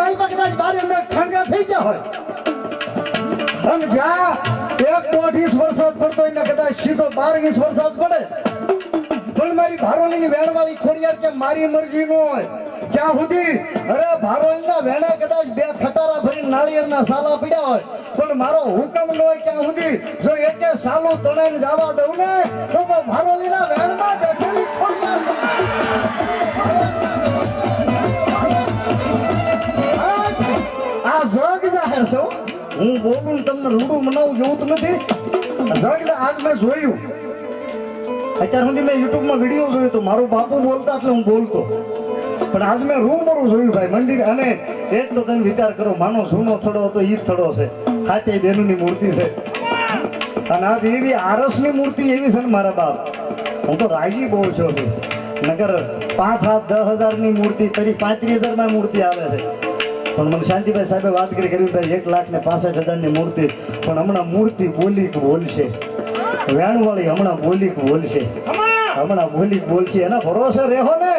માઈ પર કદાચ બારે મેં ખાંગા થઈ ગયા હોય. અને એક દોઢ વરસાદ પડતો હોય કદાચ સીધો બાર વીસ વરસાદ પડે. પણ મારી ભારોલીની વેણવાળી ખોડિયાર કે મારી મરજી નો હોય. ક્યાં સુધી, અરે ભારોલીના વેણે કદાચ બે ખટારા ભરી નાળિયેરના સાલા પીડ્યા હોય. પણ મારો હુકમ ન હોય ક્યાં સુધી, જો એકે સાલું તણાઈને જવા દઉં ને, તો ભારોલીના વેણમાં બેઠેલી ખોડિયાર હું. બોલું તમને રૂડું મનાવું જેવું તો નથી. આજ મેં જોયું. અત્યાર સુધી મેં યુટ્યુબમાં વીડિયો જોયો તો મારો બાપુ બોલતા એટલે હું બોલતો. પણ આજ મેં રૂબરૂ જોયું ભાઈ, મંદિર અને એક તો તમે વિચાર કરો, માનો જૂનો થડો હતો એ થડો છે. હાથે બેનુની મૂર્તિ છે. અને આજ એવી આરસની મૂર્તિ એવી છે ને મારા બાપ. હું તો રાજી બહુ છું. નગર પાંચ, સાત, દસ હજારની મૂર્તિ, તરી પાંત્રીસ હજારમાં મૂર્તિ આવે છે. પણ મને શાંતિભાઈ સાહેબે વાત કરી કરી ભાઈ એક લાખ ને પાસઠ હજારની મૂર્તિ, પણ હમણાં મૂર્તિ બોલી બોલશે. વેણવાળી હમણાં બોલી બોલશે. હમણાં બોલી બોલશે. એના ભરોસે રહેો ને.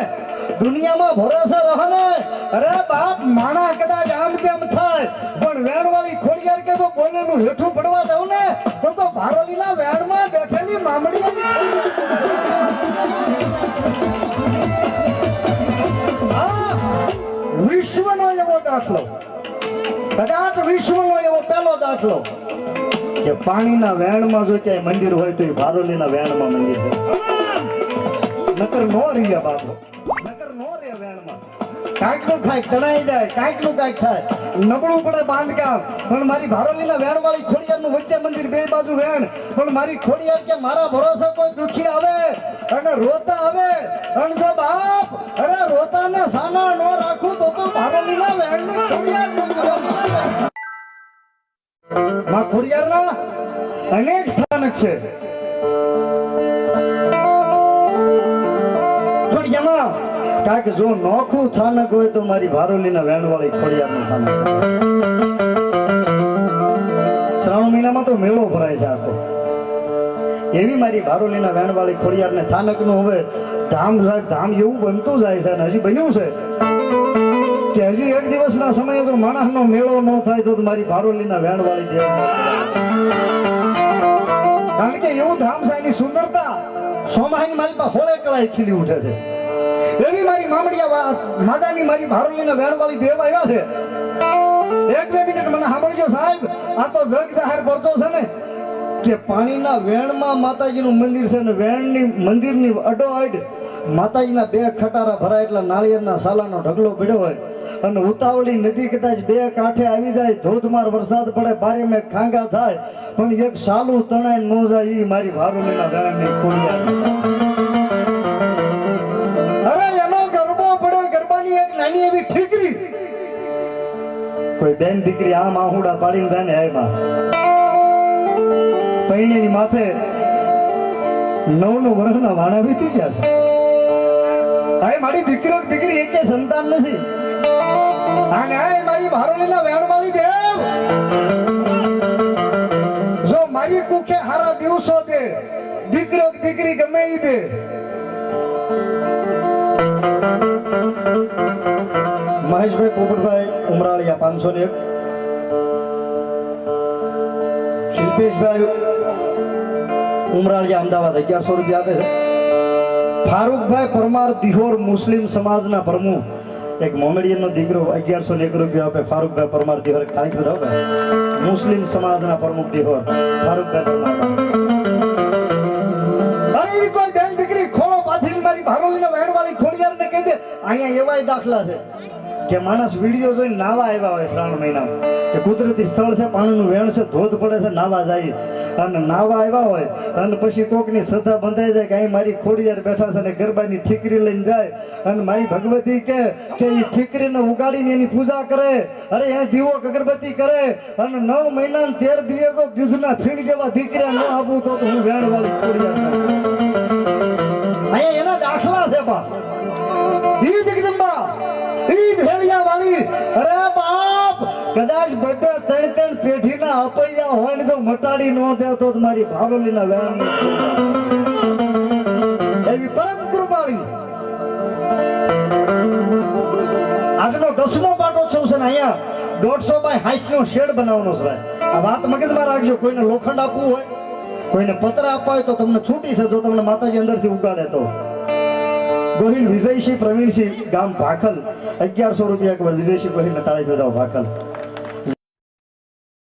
દુનિયામાં ભરોસે રહો ને. અરે બાપ, માણા કદાચ આમ તેમ થાય, પણ વેણવાળી ખોડિયાર કે તો કોઈનું હેઠું પડવા દઉં ને, તો તો ભારોલીના વેણમાં વિશ્વનો એવો દાખલો. કદાચ વિશ્વનો એવો પહેલો દાખલો. કે પાણીના વેણમાં જો ક્યાંય મંદિર હોય તો એ ભારોલીના વેણમાં મંદિર હોય. નકર નો રીયા બાપો. નકર નો રે વેણમાં. કાંઈકનું થાય, તણાઈ જાય કાંઈકનું કાંઈક થાય. નબળું પડે બાંધકામ. પણ મારી ભારોલીના વેણવાળી ખોડિયારનું વચ્ચે મંદિર બે બાજુ વેણ. પણ મારી ખોડિયાર કે મારા ભરોસે કોઈ દુખી આવે? અને રોતા આવે? અને જો બાપ, અરે રોતાને સાના નો રાખું તો તો ભારોલીના વેણની ખોડિયાર માં ખોડિયારના અનેક સ્થાનક છે. એમાં કાંઈક જો નોખું સ્થાનક હોય તો મારી ભારોલીના વેણવાળી ખોડિયારનું સ્થાનક શ્રાવણ મહિનામાં તો મેળો ભરાય છે આખો. એવી મારી ભારોલીના વેણવાળી ખોડિયારને સ્થાનકનું હવે ધામ ધામ એવું બનતું જાય છે અને હજી બન્યું છે. કે હજી એક દિવસના સમયે જો માણસનો મેળો ન થાય તો મારી ભારોલીના વેણવાળી દેવ કારણ કે એવું ધામ છે એની સુંદરતા સોમાહીની મારી પાસે હોળે કળાએ ખીલી ઉઠે છે. એવી મારી મામડિયા માદાની મારી ભારોલીને વેણવાળી દેવ આવ્યા છે. એક બે મિનિટ મને સાંભળજો સાહેબ, આ તો જગ જાહેર પડતો છે ને, કે પાણીના વેણમાં માતાજીનું મંદિર છે ને, વેણની મંદિરની અડોઅડ માતાજીના બે ખટારા ભરાય એટલે નાળિયેરના સાલાનો ઢગલો ભીડો હોય. અને ઉતાવળી નદી કદાચ બે કાંઠે આવી જાય, ધોધમાર વરસાદ પડે બારે મેં ખાંગા થાય. પણ એક સાલું તણાય ન જાય એ મારી ભારુલીના વેણની ખોડિયાર દીકરી આમ આહુડા પાડીને જાય ને એમાં પૈણીની માથે નવનું વર્ષના વાણા વીતી ગયા છે. હવે મારી દીકરો દીકરી એક સંતાન નથી. અને આ મારી ભારોલીના વેણવાળી દેવ. જો મારી કુખે હારા દિવસો છે, દીકરો દીકરી ગમે ઈ દે. મહેશભાઈ પોપટભાઈ ઉમરાળિયા પાંચસો ને એક. શિલ્પેશભાઈ ઉમરાળિયા અમદાવાદ અગિયારસો રૂપિયા આપે ફારૂકભાઈ પરમાર દિહોર મુસ્લિમ સમાજના પ્રમુખ. એક મોમેડિયનનો દીકરો અગિયારસો ને એક રૂપિયા આપે, ફારૂકભાઈ પરમાર દિહોર. ખાલી બધા મુસ્લિમ સમાજના પ્રમુખ દિહોર, ફારૂકભાઈ પરમાર. કોઈ બેન દીકરી ખોળો પાથરીને મારી ભારોલીના વેણવાળી ખોડિયારને કહી દે, અહીંયા એવાય દાખલા છે. કે માણસ વીડિયો જોઈને નાવા આવ્યા હોય શ્રાવણ મહિનામાં. કે કુદરતી સ્થળ છે, પાણીનું વેણ છે, ધોધ પડે છે, નાવા જાય. અને નાવા આવ્યા હોય, અને પછી કોકની શ્રદ્ધા બંધાઈ જાય કે અહીં મારી ખોડિયાર બેઠા છે અને ગરબાની ઠીકરી લઈને જાય. અને મારી ભગવતી કે કે એ ઠીકરીને ઉગાડીને એની પૂજા કરે. અરે એને દીવો અગરબત્તી કરે. અને નવ મહિના તેર દિવસો દૂધના ફીણ જેવા દીકરા ન આપું તો હું વેણ વાળી ખોડિયાર અરે બાપ, કદાચ બબે ત્રણ ત્રણ પેઢીના અપૈયા હોય ને જો મટાડી ન દે તો મારી ભારોલીના વેણ એવી પરમ કૃપાળી. આજનો દસમો પાટોત્સવ છે ને અહીંયા દોઢસો બાય હાઈટ નો શેડ બનાવવાનો છે આ વાત મગજમાં રાખજો, કોઈને લોખંડ આપવું હોય, કોઈને પત્ર આપવા હોય તો તમને છૂટી છે, જો તમને માતાજી અંદરથી ઉગાડે તો. ગોહિલ વિજયસિંહ પ્રવીણસિંહ ગામ ભાખલ. અગિયારસો રૂપિયા એકવાર વિજયસિંહ ગોહિલને તાળી ભેજાવ ભાખલ.